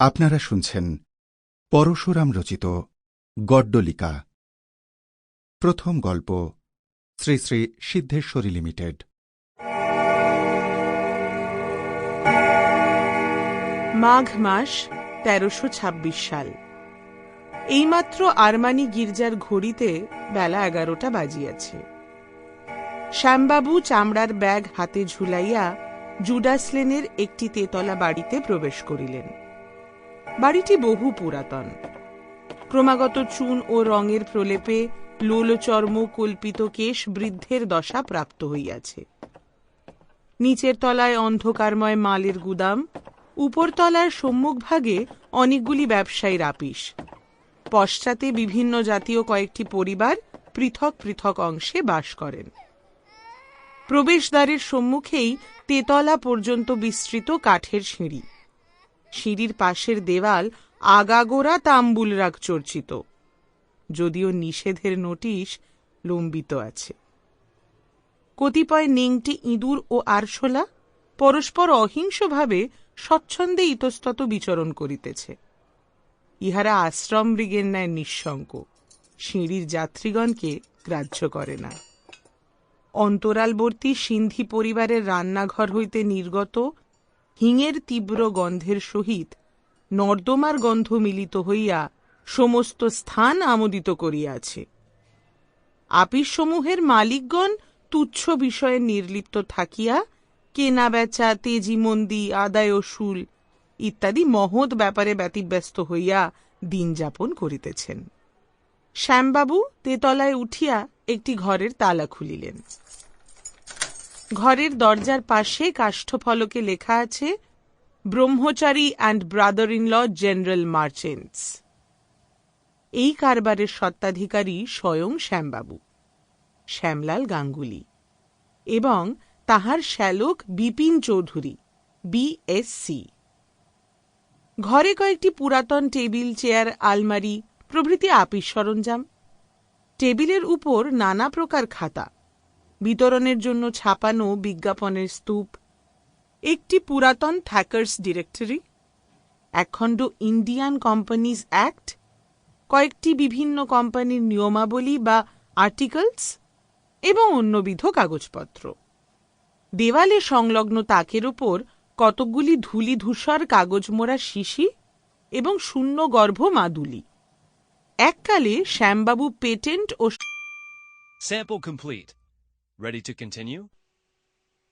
আপনারা শুনছেন পরশুরাম রচিত গড্ডলিকা। প্রথম গল্প, শ্রী শ্রী সিদ্ধেশ্বরী লিমিটেড। মাঘ মাস, তেরোশো ছাব্বিশ সাল। এইমাত্র আরমানি গির্জার ঘড়িতে বেলা এগারোটা বাজিয়াছে। শ্যামবাবু চামড়ার ব্যাগ হাতে ঝুলাইয়া জুডাসলেনের একটি তেতলা বাড়িতে প্রবেশ করিলেন। বাড়িটি বহু পুরাতন। ক্রমাগত চুন ও রঙের প্রলেপে লোলচর্ম কল্পিত কেশ বৃদ্ধের দশা প্রাপ্ত হইয়াছে। নিচের তলায় অন্ধকারময় মালের গুদাম, উপরতলার সম্মুখভাগে অনেকগুলি ব্যবসায়ীর আপিস। পশ্চাতে বিভিন্ন জাতীয় কয়েকটি পরিবার পৃথক পৃথক অংশে বাস করেন। প্রবেশদ্বারের সম্মুখেই তেতলা পর্যন্ত বিস্তৃত কাঠের সিঁড়ি। সিঁড়ির পাশের দেওয়াল আগাগোড়া তাম্বুল রাগ চর্চিত। যদিও নিষেধের নোটিশ লম্বিত আছে। কতিপয় নেংটি ইঁদুর ও আরশোলা পরস্পর অহিংসভাবে স্বচ্ছন্দে ইতস্তত বিচরণ করিতেছে। ইহারা আশ্রম মৃগের ন্যায় নিঃশঙ্ক, সিঁড়ির যাত্রীগণকে গ্রাহ্য করে না। অন্তরালবর্তী সিন্ধি পরিবারের রান্নাঘর হইতে নির্গত হিঙের তীব্র গন্ধের সহিত নর্দমার গন্ধ মিলিত হইয়া সমস্ত স্থান আমোদিত করিয়াছে। আপিসসমূহের মালিকগণ তুচ্ছ বিষয়ে নির্লিপ্ত থাকিয়া কেনা বেচা তেজিমন্দি, আদায় ও শুল ইত্যাদি মহৎ ব্যাপারে ব্যতিব্যস্ত হইয়া দিন যাপন করিতেছেন। শ্যামবাবু তেতলায় উঠিয়া একটি ঘরের তালা খুলিলেন। ঘরের দরজার পাশে কাষ্ঠফলকে লেখা আছে, Brahmachari and brother in law general merchants. এই কারবারের সত্ত্বাধিকারী স্বয়ং শ্যামবাবু, শ্যামলাল গাঙ্গুলি এবং তাহার শ্যালক বিপিন চৌধুরী বিএসসি ঘরে কয়েকটি পুরাতন টেবিল, চেয়ার, আলমারি, প্রভৃতি আপিস সরঞ্জাম। টেবিলের উপর নানা প্রকার খাতা বিতরণের জন্য ছাপানো বিজ্ঞাপনের স্তূপ, একটি পুরাতন থ্যাকার্স ডিরেক্টরি, একখণ্ড ইন্ডিয়ান কোম্পানিজ অ্যাক্ট, কয়েকটি বিভিন্ন কোম্পানির নিয়মাবলী বা আর্টিকেলস এবং অন্যবিধ কাগজপত্র দেওয়ালে সংলগ্ন তাকের ওপর কতকগুলি ধুলি ধূসর কাগজ মোড়া শিশি এবং শূন্য গর্ভ মাদুলি এককালে শ্যামবাবু পেটেন্ট ও Sample complete. Ready to continue?